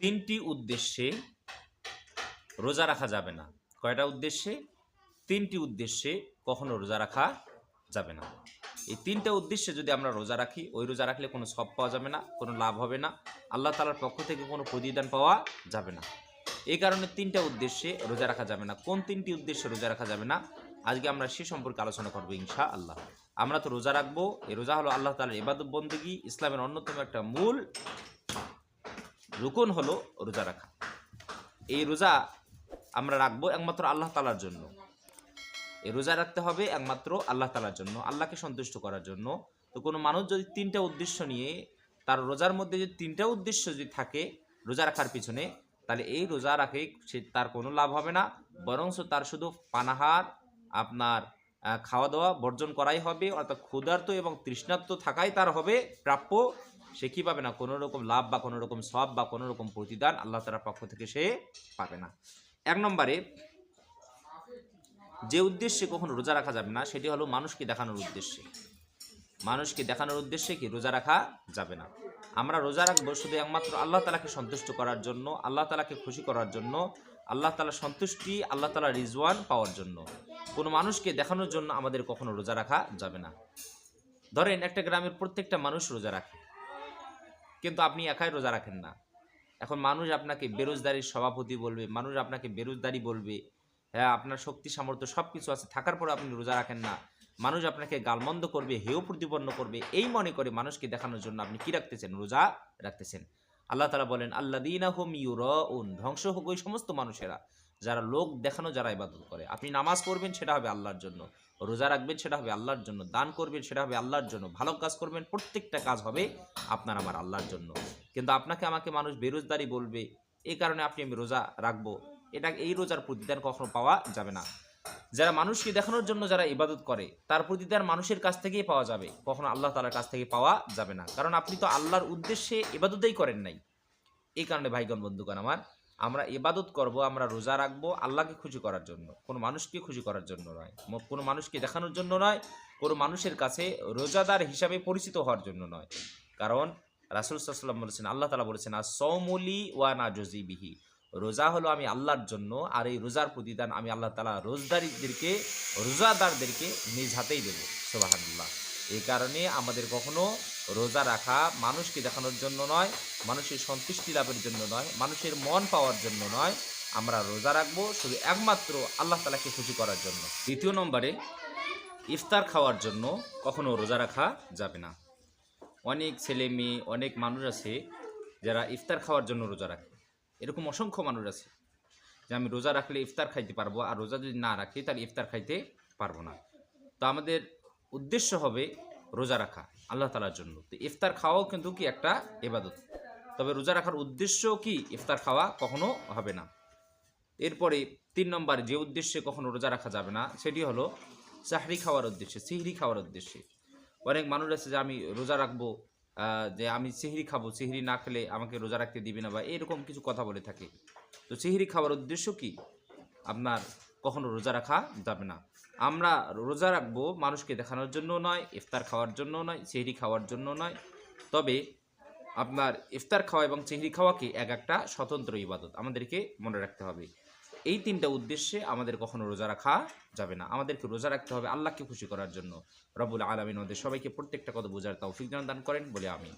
তিনটি উদ্দেশ্যে রোজা রাখা যাবে না। কয়টা উদ্দেশ্যে? তিনটি উদ্দেশ্যে কখনো রোজা রাখা যাবে না। এই তিনটা উদ্দেশ্যে যদি আমরা রোজা রাখি, ওই রোজা রাখলে কোনো সব পাওয়া যাবে না, কোনো লাভ হবে না, আল্লাহ তালার পক্ষ থেকে কোনো প্রতিদান পাওয়া যাবে না। এই কারণে তিনটা উদ্দেশ্যে রোজা রাখা যাবে না। কোন তিনটি উদ্দেশ্যে রোজা রাখা যাবে না? আজকে আমরা সে সম্পর্কে আলোচনা করব ইনশা আল্লাহ আমরা তো রোজা রাখব। এই রোজা হলো আল্লাহ তালার ইবাদত বন্দী ইসলামের অন্যতম একটা মূল রুকন হলো রোজা রাখা। এই রোজা আমরা রাখব একমাত্র আল্লাহ তালার জন্য। এই রোজা রাখতে হবে একমাত্র আল্লাহ তালার জন্য, আল্লাহকে সন্তুষ্ট করার জন্য। তো কোনো মানুষ যদি তিনটা উদ্দেশ্য নিয়ে, তার রোজার মধ্যে যদি তিনটা উদ্দেশ্য যদি থাকে রোজা রাখার পিছনে, তাহলে এই রোজা রাখে সে তার কোনো লাভ হবে না বরঞ্চ তার শুধু পানাহার, আপনার খাওয়া দাওয়া বর্জন করাই হবে, অর্থাৎ ক্ষুধার্ত এবং তৃষ্ণার্ত থাকাই তার হবে প্রাপ্য সে কি পাবে না? কোনো রকম লাভ বা কোনো রকম সব বা কোনো রকম প্রতিদান আল্লাহ তালার পক্ষ থেকে সে পাবে না। এক নম্বরে, যে উদ্দেশ্যে কখনো রোজা রাখা যাবে না, সেটি হলো মানুষকে দেখানোর উদ্দেশ্যে। মানুষকে দেখানোর উদ্দেশ্যে কি রোজা রাখা যাবে না? আমরা রোজা রাখব শুধু একমাত্র আল্লাহ তালাকে সন্তুষ্ট করার জন্য, আল্লাহ তালাকে খুশি করার জন্য, আল্লাহ তালার সন্তুষ্টি, আল্লাহ তালা রিজওয়ান পাওয়ার জন্য। কোনো মানুষকে দেখানোর জন্য আমাদের কখনো রোজা রাখা যাবে না। ধরেন একটা গ্রামের প্রত্যেকটা মানুষ রোজা রাখে। কিন্তু আপনি একাই রোজা রাখেন না। এখন মানুষ আপনাকে বেরোজগারির সভাপতি বলবে, মানুষ আপনাকে বেরোজগারি বলবে হ্যাঁ আপনার শক্তি, সামর্থ্য সব কিছু আছে, থাকার পরে আপনি রোজা রাখেন না। মানুষ আপনাকে গালমন্দ করবে, হেয় প্রতিপন্ন করবে, এই মনে করে মানুষকে দেখানোর জন্য আপনি কি রাখতেছেন? রোজা রাখতেছেন। আল্লাহ তালা বলেন আল্লা দিনা হোম ইউরউন ধ্বংস হোক ওই সমস্ত মানুষেরা, যারা লোক দেখানো, যারা ইবাদত করে। আপনি নামাজ পড়বেন, সেটা হবে আল্লাহর জন্য। রোজা রাখবেন, সেটা হবে আল্লাহর জন্য। দান করবেন, সেটা হবে আল্লাহর জন্য। ভালো কাজ করবেন, প্রত্যেকটা কাজ হবে আপনার আমার আল্লাহর জন্য। কিন্তু আপনাকে আমাকে মানুষ বেরোজগারি বলবে এই কারণে আপনি আমি রোজা রাখব। এটা, এই রোজার প্রতিদান কখনো পাওয়া যাবে না। যারা মানুষকে দেখানোর জন্য যারা ইবাদত করে, তার প্রতিদান মানুষের কাছ থেকেই পাওয়া যাবে। কখনো আল্লাহ তালার কাছ থেকে পাওয়া যাবে না। কারণ আপনি তো আল্লাহর উদ্দেশ্যে ইবাদতেই করেন নাই। এই কারণে ভাইগণ, বন্ধুগণ আমার, আমরা ইবাদত করব, আমরা রোজা রাখব আল্লাহকে খুশি করার জন্য। কোনো মানুষকে খুশি করার জন্য নয়। কোনো মানুষকে দেখানোর জন্য নয়, কোনো মানুষের কাছে রোজাদার হিসাবে পরিচিত হওয়ার জন্য নয়। কারণ রাসুল সাল্লাম বলেছেন আল্লাহ তালা বলেছেন আর সৌমলি ওয়া না জজিবিহি রোজা হলো আমি আল্লাহর জন্য, আর এই রোজার প্রতিদান আমি আল্লাহ তালা রোজদারিদেরকে, রোজাদারদেরকে নিজ হাতেই দেবো সোবাহান্লাহ এই কারণে আমাদের কখনো রোজা রাখা মানুষকে দেখানোর জন্য নয়, মানুষের সন্তুষ্টি লাভের জন্য নয়, মানুষের মন পাওয়ার জন্য নয়, আমরা রোজা রাখব শুধু একমাত্র আল্লাহ তালাকে খুশি করার জন্য। দ্বিতীয় নম্বরে, ইফতার খাওয়ার জন্য কখনো রোজা রাখা যাবে না। অনেক ছেলে মেয়ে, অনেক মানুষ আছে যারা ইফতার খাওয়ার জন্য রোজা রাখে। এরকম অসংখ্য মানুষ আছে যে আমি রোজা রাখলে ইফতার খাইতে পারব, আর রোজা যদি না রাখি তাহলে ইফতার খাইতে পারব না। তো আমাদের উদ্দেশ্য হবে রোজা রাখা আল্লাহ তালার জন্য। তো ইফতার খাওয়াও কিন্তু কি একটা এবাদত তবে রোজা রাখার উদ্দেশ্য কি ইফতার খাওয়া কখনো হবে না। এরপরে তিন নম্বর যে উদ্দেশ্যে কখনো রোজা রাখা যাবে না, সেটি হলো চাহরি খাওয়ার উদ্দেশ্যে, সিহরি খাওয়ার উদ্দেশ্যে। অনেক মানুষ আছে যে আমি রোজা রাখব যে আমি সিহরি খাব, সিহরি না খেলে আমাকে রোজা রাখতে দিবে না বা এরকম কিছু কথা বলে থাকে। তো সিহরি খাওয়ার উদ্দেশ্য কি? আপনার কখনো রোজা রাখা যাবে না। আমরা রোজা রাখব মানুষকে দেখানোর জন্য নয়, ইফতার খাওয়ার জন্য নয়, সিহরি খাওয়ার জন্য নয়। তবে আপনার ইফতার খাওয়া এবং চেহরি খাওয়াকে এক একটা স্বতন্ত্র ইবাদত আমাদেরকে মনে রাখতে হবে। এই তিনটা উদ্দেশ্যে আমাদের কখনো রোজা রাখা যাবে না। আমাদেরকে রোজা রাখতে হবে আল্লাহকে খুশি করার জন্য। রবুল আলমিন আমাদের সবাইকে প্রত্যেকটা কথা বোঝার তাও তৌফিক দান করেন, বলে আমি